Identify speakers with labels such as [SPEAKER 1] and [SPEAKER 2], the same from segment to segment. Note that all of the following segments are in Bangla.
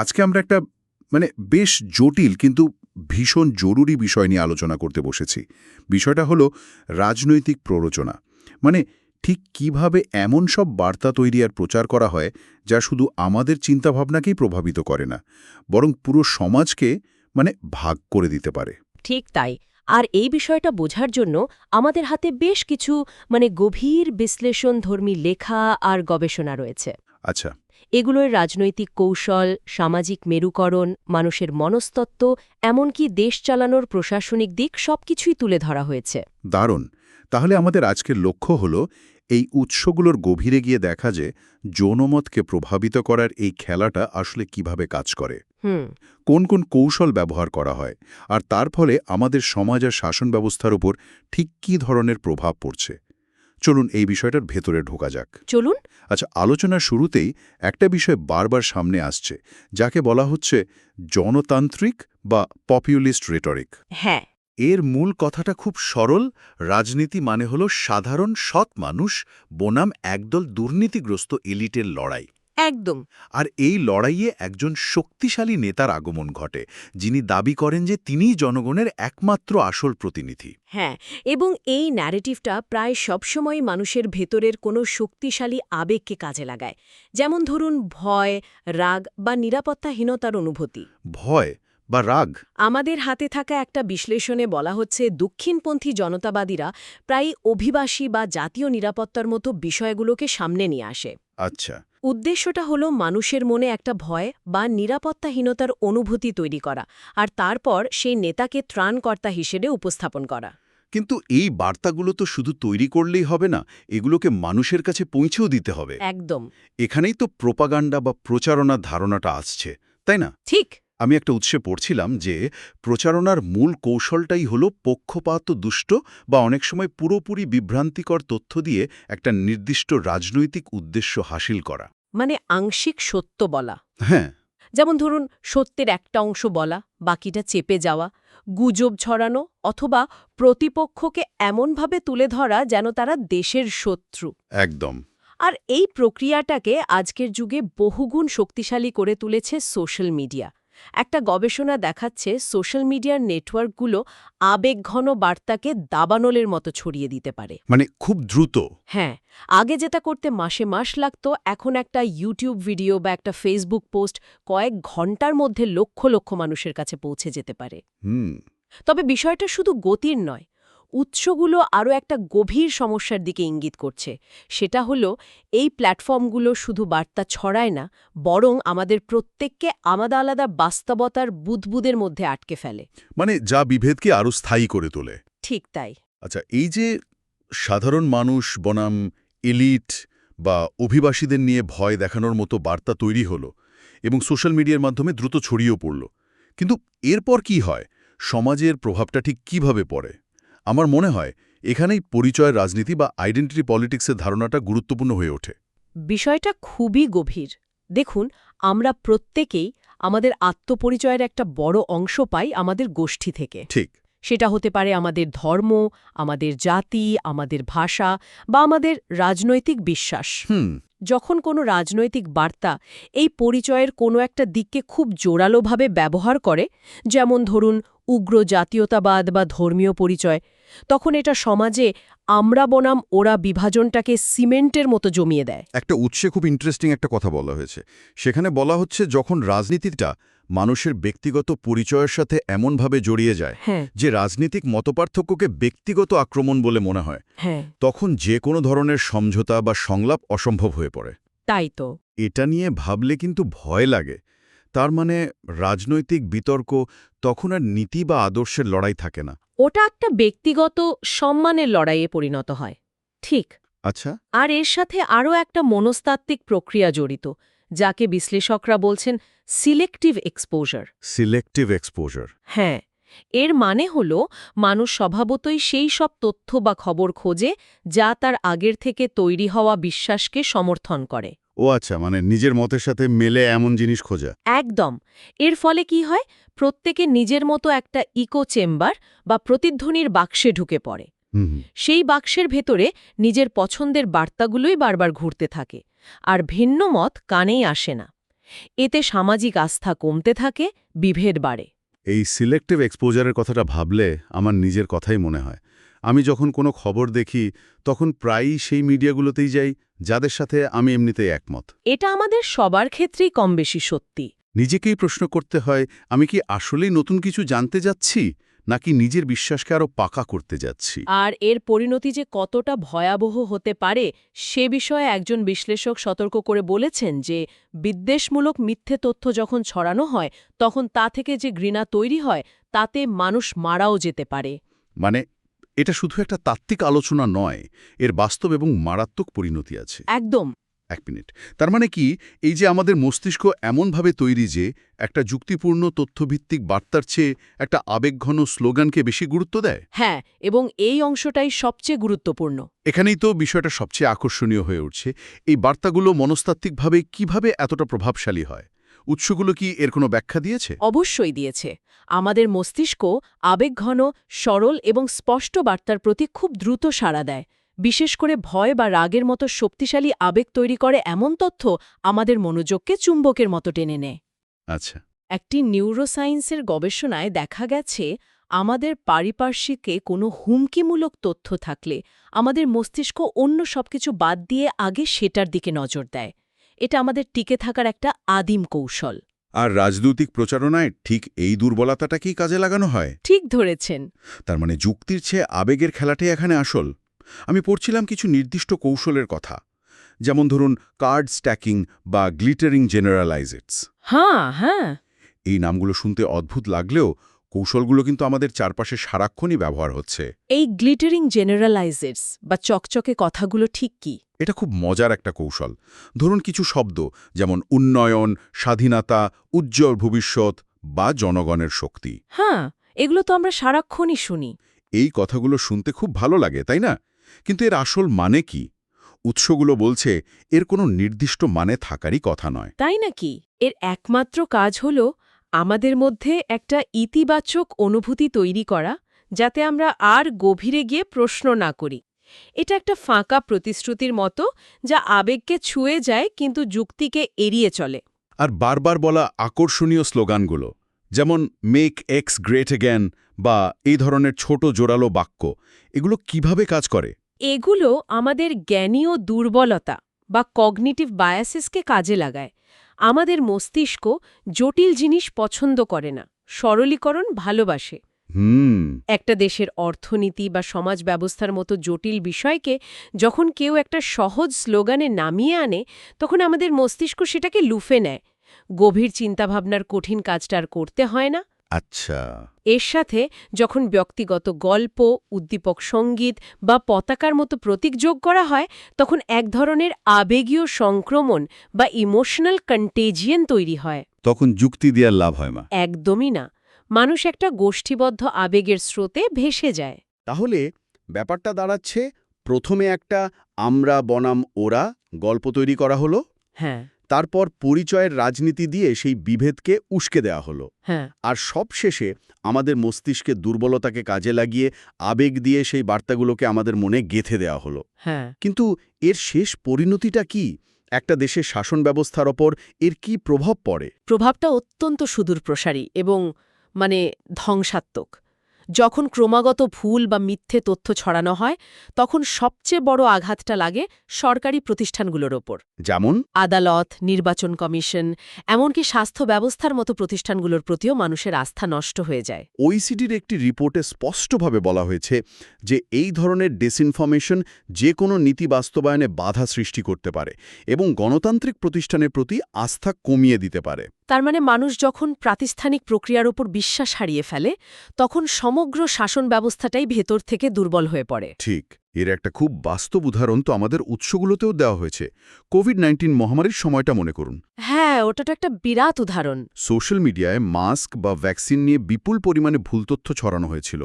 [SPEAKER 1] আজকে আমরা একটা মানে বেশ জটিল কিন্তু ভীষণ জরুরি বিষয় নিয়ে আলোচনা করতে বসেছি। বিষয়টা হলো রাজনৈতিক প্ররোচনা। মানে ঠিক কীভাবে এমন সব বার্তা তৈরি আর প্রচার করা হয় যা শুধু আমাদের চিন্তাভাবনাকেই প্রভাবিত করে না বরং পুরো সমাজকে মানে ভাগ করে দিতে পারে।
[SPEAKER 2] ঠিক তাই। আর এই বিষয়টা বোঝার জন্য আমাদের হাতে বেশ কিছু মানে গভীর বিশ্লেষণধর্মী লেখা আর গবেষণা রয়েছে।
[SPEAKER 1] আচ্ছা
[SPEAKER 2] এগুলোর রাজনৈতিক কৌশল সামাজিক মেরুকরণ মানুষের মনস্তত্ত্ব এমনকি দেশ চালানোর প্রশাসনিক দিক সবকিছুই তুলে ধরা হয়েছে।
[SPEAKER 1] দারুণ! তাহলে আমাদের আজকের লক্ষ্য হল এই উৎসগুলোর গভীরে গিয়ে দেখা যে যৌনমতকে প্রভাবিত করার এই খেলাটা আসলে কীভাবে কাজ করে।
[SPEAKER 2] হুম।
[SPEAKER 1] কোন কোন কৌশল ব্যবহার করা হয় আর তার ফলে আমাদের সমাজ আর শাসন ব্যবস্থার উপর ঠিক কী ধরনের প্রভাব পড়ছে। চলুন এই বিষয়টার ভেতরে ঢোকা যাক।
[SPEAKER 2] চলুন।
[SPEAKER 1] আচ্ছা আলোচনার শুরুতেই একটা বিষয় বারবার সামনে আসছে যাকে বলা হচ্ছে জনতান্ত্রিক বা পপুলিস্ট রেটরিক
[SPEAKER 2] হ্যাঁ।
[SPEAKER 1] এর মূল কথাটা খুব সরল রাজনীতি মানে হল সাধারণ সৎ মানুষ বনাম একদল দুর্নীতিগ্রস্ত এলিটের লড়াই।
[SPEAKER 2] একদম।
[SPEAKER 1] আর এই লড়াইয়ে একজন শক্তিশালী নেতার আগমন ঘটে যিনি দাবি করেন যে তিনিই জনগণের একমাত্র আসল প্রতিনিধি।
[SPEAKER 2] হ্যাঁ এবং এই ন্যারেটিভটা প্রায় সবসময় মানুষের ভেতরের কোনো শক্তিশালী আবেগকে কাজে লাগায়। যেমন ধরুন ভয় রাগ বা নিরাপত্তাহীনতার অনুভূতি।
[SPEAKER 1] ভয় বা রাগ?
[SPEAKER 2] আমাদের হাতে থাকা একটা বিশ্লেষণে বলা হচ্ছে দক্ষিণপন্থী জনতাবাদীরা প্রায় অভিবাসী বা জাতীয় নিরাপত্তার মতো বিষয়গুলোকে সামনে নিয়ে আসে।
[SPEAKER 1] আচ্ছা।
[SPEAKER 2] উদ্দেশ্যটা হলো মানুষের মনে একটা ভয় বা নিরাপত্তাহীনতার অনুভূতি তৈরি করা আর তারপর সেই নেতাকে ত্রাণকর্তা হিসেবে উপস্থাপন করা।
[SPEAKER 1] কিন্তু এই বার্তাগুলো তো শুধু তৈরি করলেই হবে না এগুলোকে মানুষের কাছে পৌঁছেও দিতে হবে।
[SPEAKER 2] একদম।
[SPEAKER 1] এখানেই তো প্রোপাগান্ডা বা প্রচারণার ধারণাটা আসছে তাই না?
[SPEAKER 2] ঠিক।
[SPEAKER 1] আমি একটা উৎসে পড়ছিলাম যে প্রচারণার মূল কৌশলটাই হল পক্ষপাত দুষ্ট বা অনেক সময় পুরোপুরি বিভ্রান্তিকর তথ্য দিয়ে একটা নির্দিষ্ট রাজনৈতিক উদ্দেশ্য হাসিল করা।
[SPEAKER 2] মানে আংশিক সত্য বলা।
[SPEAKER 1] হ্যাঁ।
[SPEAKER 2] যেমন ধরুন সত্যের একটা অংশ বলা বাকিটা চেপে যাওয়া গুজব ছড়ানো অথবা প্রতিপক্ষকে এমনভাবে তুলে ধরা যেন তারা দেশের শত্রু।
[SPEAKER 1] একদম।
[SPEAKER 2] আর এই প্রক্রিয়াটাকে আজকের যুগে বহুগুণ শক্তিশালী করে তুলেছে সোশ্যাল মিডিয়া। একটা গবেষণা দেখাচ্ছে সোশ্যাল মিডিয়ার নেটওয়ার্কগুলো আবেগঘন বার্তাকে দাবানলের মতো ছড়িয়ে দিতে পারে।
[SPEAKER 1] মানে খুব দ্রুত?
[SPEAKER 2] হ্যাঁ আগে যেটা করতে মাসে মাস লাগত এখন একটা ইউটিউব ভিডিও বা একটা ফেসবুক পোস্ট কয়েক ঘণ্টার মধ্যে লক্ষ লক্ষ মানুষের কাছে পৌঁছে যেতে পারে।
[SPEAKER 1] হুম।
[SPEAKER 2] তবে বিষয়টা শুধু গতির নয় উৎসগুলো আরও একটা গভীর সমস্যার দিকে ইঙ্গিত করছে। সেটা হলো এই প্ল্যাটফর্মগুলো শুধু বার্তা ছড়ায় না বরং আমাদের প্রত্যেককে আলাদা আলাদা বাস্তবতার বুদবুদের মধ্যে আটকে ফেলে।
[SPEAKER 1] মানে যা বিভেদকে আরও স্থায়ী করে তোলে।
[SPEAKER 2] ঠিক তাই।
[SPEAKER 1] আচ্ছা এই যে সাধারণ মানুষ বনাম এলিট বা অভিবাসীদের নিয়ে ভয় দেখানোর মতো বার্তা তৈরি হলো এবং সোশ্যাল মিডিয়ার মাধ্যমে দ্রুত ছড়িয়েও পড়ল কিন্তু এরপর কি হয়? সমাজের প্রভাবটা ঠিক কীভাবে পড়ে? আমার মনে হয় এখানেই পরিচয় রাজনীতি বা আইডেন্টিটি পলিটিক্সের ধারণাটা গুরুত্বপূর্ণ হয়ে ওঠে।
[SPEAKER 2] বিষয়টা খুবই গভীর। দেখুন আমরা প্রত্যেকেই আমাদের আত্মপরিচয়ের একটা বড় অংশ পাই আমাদের গোষ্ঠী থেকে।
[SPEAKER 1] ঠিক।
[SPEAKER 2] সেটা হতে পারে আমাদের ধর্ম আমাদের জাতি আমাদের ভাষা বা আমাদের রাজনৈতিক বিশ্বাস।
[SPEAKER 1] হুম।
[SPEAKER 2] যখন কোনো রাজনৈতিক বার্তা এই পরিচয়ের কোনো একটা দিককে খুব জোরালোভাবে ব্যবহার করে যেমন ধরুন উগ্র জাতীয়তাবাদ বা ধর্মীয় পরিচয় তখন এটা সমাজে আমরা বনাম ওরা বিভাজনটাকে সিমেন্টের মতো জমিয়ে দেয়।
[SPEAKER 3] একটা উৎসে খুব ইন্টারেস্টিং একটা কথা বলা হয়েছে। সেখানে বলা হচ্ছে যখন রাজনীতিটা মানুষের ব্যক্তিগত পরিচয়ের সাথে এমনভাবে জড়িয়ে যায়
[SPEAKER 2] হ্যাঁ।
[SPEAKER 3] যে রাজনীতিক মতপার্থক্যকে ব্যক্তিগত আক্রমণ বলে মনে হয়
[SPEAKER 2] হ্যাঁ।
[SPEAKER 3] তখন যে কোনো ধরনের সমঝোতা বা সংলাপ অসম্ভব হয়ে পড়ে।
[SPEAKER 2] তাই তো।
[SPEAKER 3] এটা নিয়ে ভাবলে কিন্তু ভয় লাগে। তার মানে রাজনৈতিক বিতর্ক তখন আর নীতি বা আদর্শের লড়াই থাকে না।
[SPEAKER 2] ওটা একটা ব্যক্তিগত সম্মানের লড়াইয়ে পরিণত হয়। ঠিক।
[SPEAKER 3] আচ্ছা।
[SPEAKER 2] আর এর সাথে আরও একটা মনস্তাত্ত্বিক প্রক্রিয়া জড়িত যাকে বিশ্লেষকরা বলছেন সিলেক্টিভ এক্সপোজার।
[SPEAKER 3] Selective exposure.
[SPEAKER 2] হ্যাঁ এর মানে হল মানুষ স্বভাবতই সেই সব তথ্য বা খবর খোঁজে যা তার আগের থেকে তৈরি হওয়া বিশ্বাসকে সমর্থন করে।
[SPEAKER 3] ও আচ্ছা মানে নিজের মতের সাথে মেলে এমন জিনিস খোঁজা।
[SPEAKER 2] একদম। এর ফলে কি হয়? প্রত্যেকে নিজের মতো একটা ইকো চেম্বার বা প্রতিধ্বনির বাক্সে ঢুকে পড়ে। সেই বাক্সের ভেতরে নিজের পছন্দের বার্তাগুলোই বারবার ঘুরতে থাকে আর ভিন্ন মত কানেই আসে না। এতে সামাজিক আস্থা কমতে থাকে বিভেদ বাড়ে।
[SPEAKER 1] এই সিলেক্টিভ এক্সপোজারের কথাটা ভাবলে আমার নিজের কথাই মনে হয়। আমি যখন কোনো খবর দেখি তখন প্রায়ই সেই মিডিয়াগুলোতেই যাই যাদের সাথে আমি এমনিতেই একমত।
[SPEAKER 2] এটা আমাদের সবার ক্ষেত্রেই কম বেশি সত্যি।
[SPEAKER 1] নিজেকেই প্রশ্ন করতে হয় আমি কি আসলেই নতুন কিছু জানতে যাচ্ছি নাকি নিজের বিশ্বাসকে আরও পাকা করতে যাচ্ছি?
[SPEAKER 2] আর এর পরিণতি যে কতটা ভয়াবহ হতে পারে সে বিষয়ে একজন বিশ্লেষক সতর্ক করে বলেছেন যে বিদ্বেষমূলক মিথ্যে তথ্য যখন ছড়ানো হয় তখন তা থেকে যে ঘৃণা তৈরি হয় তাতে মানুষ মারাও যেতে পারে।
[SPEAKER 1] মানে এটা শুধু একটা তাত্ত্বিক আলোচনা নয় এর বাস্তব এবং মারাত্মক পরিণতি আছে।
[SPEAKER 2] একদম।
[SPEAKER 1] এক মিনিট। তার মানে কি এই যে আমাদের মস্তিষ্ক এমনভাবে তৈরি যে একটা যুক্তিপূর্ণ তথ্যভিত্তিক বার্তার চেয়ে একটা আবেগঘন স্লোগানকে বেশি গুরুত্ব দেয়?
[SPEAKER 2] হ্যাঁ এবং এই অংশটাই সবচেয়ে গুরুত্বপূর্ণ।
[SPEAKER 1] এখানেই তো বিষয়টা সবচেয়ে আকর্ষণীয় হয়ে উঠছে। এই বার্তাগুলো মনস্তাত্ত্বিকভাবে কীভাবে এতটা প্রভাবশালী হয়? উৎসগুলো কি এর কোনো ব্যাখ্যা দিয়েছে?
[SPEAKER 2] অবশ্যই দিয়েছে। আমাদের মস্তিষ্ক আবেগঘন সরল এবং স্পষ্ট বার্তার প্রতি খুব দ্রুত সাড়া দেয়। বিশেষ করে ভয় বা রাগের মতো শক্তিশালী আবেগ তৈরি করে এমন তথ্য আমাদের মনোযোগকে চুম্বকের মতো টেনে নেয়।
[SPEAKER 1] আচ্ছা।
[SPEAKER 2] একটি নিউরোসায়েন্সের গবেষণায় দেখা গেছে আমাদের পারিপার্শ্বিকে কোনো হুমকিমূলক তথ্য থাকলে আমাদের মস্তিষ্ক অন্য সবকিছু বাদ দিয়ে আগে সেটার দিকে নজর দেয়। এটা আমাদের টিকে থাকার একটা আদিম কৌশল।
[SPEAKER 1] আর রাজনৈতিক প্রচারণায় ঠিক এই দুর্বলতাটাকেই কাজে লাগানো হয়।
[SPEAKER 2] ঠিক ধরেছেন।
[SPEAKER 1] তার মানে যুক্তির চেয়ে আবেগের খেলাটাই এখানে আসল। আমি পড়ছিলাম কিছু নির্দিষ্ট কৌশলের কথা যেমন ধরুন কার্ড স্ট্যাকিং বা গ্লিটারিং জেনারেলাইজেটস।
[SPEAKER 2] হ্যাঁ হ্যাঁ।
[SPEAKER 1] এই নামগুলো শুনতে অদ্ভুত লাগলেও কৌশলগুলো কিন্তু আমাদের চারপাশে সারাক্ষণই ব্যবহার হচ্ছে।
[SPEAKER 2] এই গ্লিটারিং জেনারেলাইজার্স বা চকচকে কথাগুলো ঠিক কি?
[SPEAKER 1] এটা খুব মজার একটা কৌশল। ধরুন কিছু শব্দ যেমন উন্নয়ন স্বাধীনতা উজ্জ্বল ভবিষ্যৎ বা জনগণের শক্তি।
[SPEAKER 2] হ্যাঁ এগুলো তো আমরা সারাক্ষণই শুনি।
[SPEAKER 1] এই কথাগুলো শুনতে খুব ভালো লাগে তাই না? কিন্তু এর আসল মানে কি? উৎসগুলো বলছে এর কোনো নির্দিষ্ট মানে থাকারই কথা নয়।
[SPEAKER 2] তাই নাকি? এর একমাত্র কাজ হল আমাদের মধ্যে একটা ইতিবাচক অনুভূতি তৈরি করা যাতে আমরা আর গভীরে গিয়ে প্রশ্ন না করি। এটা একটা ফাঁকা প্রতিশ্রুতির মতো যা আবেগকে ছুঁয়ে যায় কিন্তু যুক্তিকে এড়িয়ে চলে।
[SPEAKER 1] আর বারবার বলা আকর্ষণীয় স্লোগানগুলো যেমন মেক এক্স গ্রেট অ্যাগ্যান বা এই ধরনের ছোট জোরালো বাক্য এগুলো কীভাবে কাজ করে?
[SPEAKER 2] এগুলো আমাদের জ্ঞানীয় দুর্বলতা বা কগনিটিভ বায়াসেসকে কাজে লাগায়। আমাদের মস্তিষ্ক জটিল জিনিস পছন্দ করে না সরলীকরণ ভালোবাসে। একটা দেশের অর্থনীতি বা সমাজ ব্যবস্থার মতো জটিল বিষয়কে যখন কেউ একটা সহজ স্লোগানে নামিয়ে আনে তখন আমাদের মস্তিষ্ক সেটাকে লুফে নেয়। গভীর চিন্তাভাবনার কঠিন কাজটা আর করতে হয় না।
[SPEAKER 1] আচ্ছা।
[SPEAKER 2] এর সাথে যখন ব্যক্তিগত গল্প উদ্দীপক সংগীত বা পতাকার মতো প্রতীক যোগ করা হয় তখন এক ধরনের আবেগীয় সংক্রমণ বা ইমোশনাল কন্টেজিয়ান তৈরি হয়।
[SPEAKER 1] তখন যুক্তি দেওয়ার লাভ হয় মা।
[SPEAKER 2] একদমই না। মানুষ একটা গোষ্ঠীবদ্ধ আবেগের স্রোতে ভেসে যায়।
[SPEAKER 1] তাহলে ব্যাপারটা দাঁড়াচ্ছে প্রথমে একটা আমরা বনাম ওরা গল্প তৈরি করা হলো।
[SPEAKER 2] হ্যাঁ।
[SPEAKER 1] তারপর পরিচয়ের রাজনীতি দিয়ে সেই বিভেদকে উস্কে দেওয়া হলো।
[SPEAKER 2] হ্যাঁ।
[SPEAKER 1] আর সবশেষে আমাদের মস্তিষ্কে দুর্বলতাকে কাজে লাগিয়ে আবেগ দিয়ে সেই বার্তাগুলোকে আমাদের মনে গেথে দেওয়া হলো।
[SPEAKER 2] হ্যাঁ।
[SPEAKER 1] কিন্তু এর শেষ পরিণতিটা কি? একটা দেশের শাসন ব্যবস্থার ওপর এর কি প্রভাব পড়ে?
[SPEAKER 2] প্রভাবটা অত্যন্ত সুদূরপ্রসারী এবং মানে ধ্বংসাত্মক। যখন ক্রমাগত ভুল বা মিথ্যে তথ্য ছড়ানো হয় তখন সবচেয়ে বড় আঘাতটা লাগে সরকারি প্রতিষ্ঠানগুলোর ওপর।
[SPEAKER 1] যেমন?
[SPEAKER 2] আদালত নির্বাচন কমিশন এমনকি স্বাস্থ্য ব্যবস্থার মতো প্রতিষ্ঠানগুলোর প্রতিও মানুষের আস্থা নষ্ট হয়ে যায়।
[SPEAKER 1] ওইসিডির একটি রিপোর্টে স্পষ্টভাবে বলা হয়েছে যে এই ধরনের ডিসইনফরমেশন যে কোনো নীতি বাস্তবায়নে বাধা সৃষ্টি করতে পারে এবং গণতান্ত্রিক প্রতিষ্ঠানের প্রতি আস্থা কমিয়ে দিতে পারে।
[SPEAKER 2] তার মানে মানুষ যখন প্রাতিষ্ঠানিক প্রক্রিয়ার ওপর বিশ্বাস হারিয়ে ফেলে তখন সমগ্র শাসন ব্যবস্থাটাই ভেতর থেকে দুর্বল হয়ে পড়ে।
[SPEAKER 1] ঠিক এর একটা খুব বাস্তব উদাহরণ তো আমাদের উৎসগুলোতেও দেওয়া হয়েছে। কোভিড নাইন্টিন মহামারীর সময়টা মনে করুন।
[SPEAKER 2] হ্যাঁ ওটা তো একটা বিরাট উদাহরণ।
[SPEAKER 1] সোশ্যাল মিডিয়ায় মাস্ক বা ভ্যাকসিন নিয়ে বিপুল পরিমাণে ভুল তথ্য ছড়ানো হয়েছিল।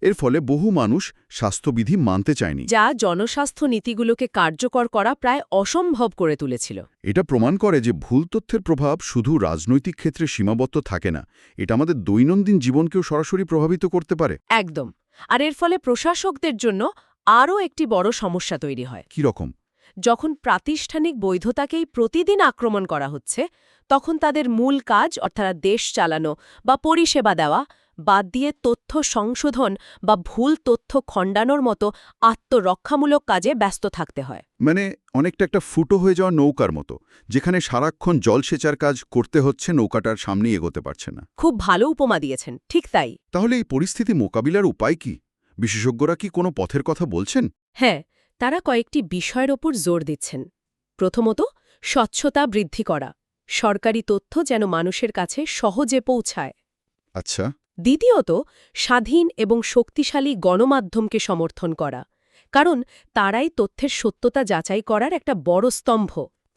[SPEAKER 1] এর ফলে বহু মানুষ স্বাস্থ্যবিধি মানতে চায়নি।
[SPEAKER 2] যা জনস্বাস্থ্য নীতিগুলোকে কার্যকর করা প্রায় অসম্ভব করে তুলেছিল।
[SPEAKER 1] এটা প্রমাণ করে যে ভুল তথ্যের প্রভাব শুধু রাজনৈতিক ক্ষেত্রে সীমাবদ্ধ থাকে না এটা আমাদের দৈনন্দিন জীবনকেও সরাসরি প্রভাবিত করতে পারে।
[SPEAKER 2] একদম। আর এর ফলে প্রশাসকদের জন্য আরও একটি বড় সমস্যা তৈরি হয়।
[SPEAKER 1] কি রকম?
[SPEAKER 2] যখন প্রাতিষ্ঠানিক বৈধতাকেই প্রতিদিন আক্রমণ করা হচ্ছে তখন তাদের মূল কাজ অর্থাৎ দেশ চালানো বা পরিষেবা দেওয়া বাদ দিয়ে তথ্য সংশোধন বা ভুল তথ্য খণ্ডানোর মতো আত্মরক্ষামূলক কাজে ব্যস্ত থাকতে হয়।
[SPEAKER 1] মানে অনেকটা একটা ফুটো হয়ে যাওয়া নৌকার মতো যেখানে সারাক্ষণ জলসেচার কাজ করতে হচ্ছে নৌকাটার সামনে এগোতে পারছে না।
[SPEAKER 2] খুব ভালো উপমা দিয়েছেন ঠিক তাই।
[SPEAKER 1] তাহলে এই পরিস্থিতি মোকাবিলার উপায় কি? বিশেষজ্ঞরা কি কোনো পথের কথা বলছেন?
[SPEAKER 2] হ্যাঁ তারা কয়েকটি বিষয়ের ওপর জোর দিচ্ছেন। প্রথমত স্বচ্ছতা বৃদ্ধি করা সরকারি তথ্য যেন মানুষের কাছে সহজে পৌঁছায়।
[SPEAKER 1] আচ্ছা।
[SPEAKER 2] দ্বিতীয়ত স্বাধীন এবং শক্তিশালী গণমাধ্যমকে সমর্থন করা কারণ তারাই তথ্যের সত্যতা যাচাই করার একটা বড় স্তম্ভ।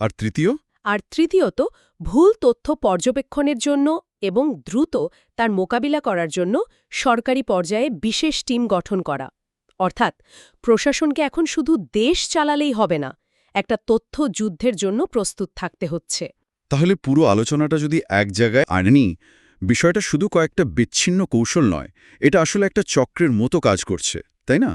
[SPEAKER 1] আর তৃতীয়?
[SPEAKER 2] আর তৃতীয়ত ভুল তথ্য পর্যবেক্ষণের জন্য এবং দ্রুত তার মোকাবিলা করার জন্য সরকারি পর্যায়ে বিশেষ টিম গঠন করা। অর্থাৎ প্রশাসনকে এখন শুধু দেশ চালালেই হবে না একটা তথ্য যুদ্ধের জন্য প্রস্তুত থাকতে হচ্ছে।
[SPEAKER 1] তাহলে পুরো আলোচনাটা যদি এক জায়গায় আনেনি বিষয়টা শুধু কয়েকটা বিচ্ছিন্ন কৌশল নয় এটা আসলে একটা চক্রের মতো কাজ করছে তাই না?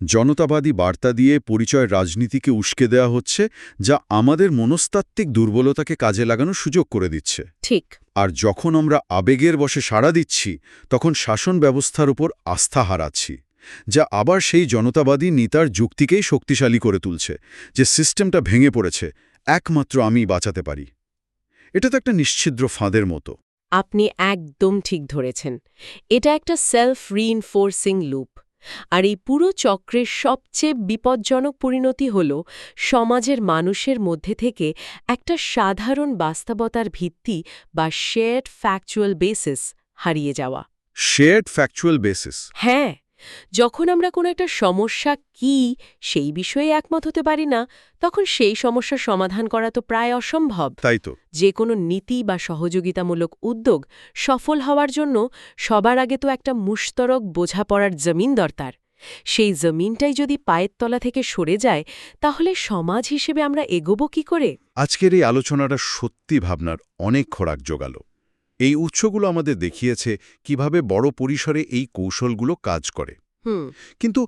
[SPEAKER 1] জনতাবাদী বার্তা দিয়ে পরিচয় রাজনীতিকে উস্কে দেওয়া হচ্ছে যা আমাদের মনস্তাত্ত্বিক দুর্বলতাকে কাজে লাগানোর সুযোগ করে দিচ্ছে।
[SPEAKER 2] ঠিক।
[SPEAKER 1] আর যখন আমরা আবেগের বসে সাড়া দিচ্ছি তখন শাসন ব্যবস্থার উপর আস্থা হারাচ্ছি যা আবার সেই জনতাবাদী নেতার যুক্তিকেই শক্তিশালী করে তুলছে যে সিস্টেমটা ভেঙে পড়েছে একমাত্র আমি বাঁচাতে পারি। এটা তো একটা নিশ্ছিদ্র ফাঁদের মতো।
[SPEAKER 2] আপনি একদম ঠিক ধরেছেন। এটা একটা সেলফ রিইনফোর্সিং লুপ আর এই পুরো চক্রের সবচেয়ে বিপজ্জনক পরিণতি হল সমাজের মানুষের মধ্যে থেকে একটা সাধারণ বাস্তবতার ভিত্তি বা শেয়ার্ড ফ্যাকচুয়াল বেসিস হারিয়ে যাওয়া।
[SPEAKER 1] শেয়ার্ড ফ্যাকচুয়াল বেসিস
[SPEAKER 2] হ্যাঁ। যখন আমরা কোনো একটা সমস্যা কি সেই বিষয়ে একমত হতে পারি না তখন সেই সমস্যার সমাধান করা তো প্রায় অসম্ভব।
[SPEAKER 1] তাই তো।
[SPEAKER 2] যে কোনো নীতি বা সহযোগিতামূলক উদ্যোগ সফল হওয়ার জন্য সবার আগে তো একটা মুশতরক বোঝাপড়ার জমিন দরকার। সেই জমিনটাই যদি পায়ের তলা থেকে সরে যায় তাহলে সমাজ হিসেবে আমরা এগোবো কি করে?
[SPEAKER 1] আজকের এই আলোচনাটা সত্যি ভাবনার অনেক খোরাক জোগাল। এই উৎসগুলো আমাদের দেখিয়েছে কীভাবে বড় পরিসরে এই কৌশলগুলো কাজ করে। কিন্তু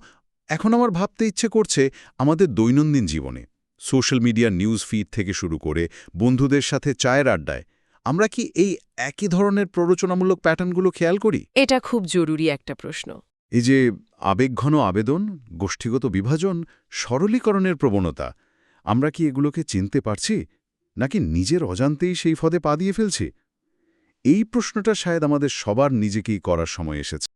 [SPEAKER 1] এখন আমার ভাবতে ইচ্ছে করছে আমাদের দৈনন্দিন জীবনে সোশ্যাল মিডিয়ার নিউজ ফিড থেকে শুরু করে বন্ধুদের সাথে চায়ের আড্ডায় আমরা কি এই একই ধরনের প্ররোচনামূলক প্যাটার্নগুলো খেয়াল করি?
[SPEAKER 2] এটা খুব জরুরি একটা প্রশ্ন।
[SPEAKER 1] এই যে আবেগঘন আবেদন গোষ্ঠীগত বিভাজন সরলীকরণের প্রবণতা আমরা কি এগুলোকে চিনতে পারছি? নাকি নিজের অজান্তেই সেই ফদে পা দিয়ে ফেলছি? এই প্রশ্নটা শায়দ আমাদের সবার নিজেকেই করার সময় এসেছে।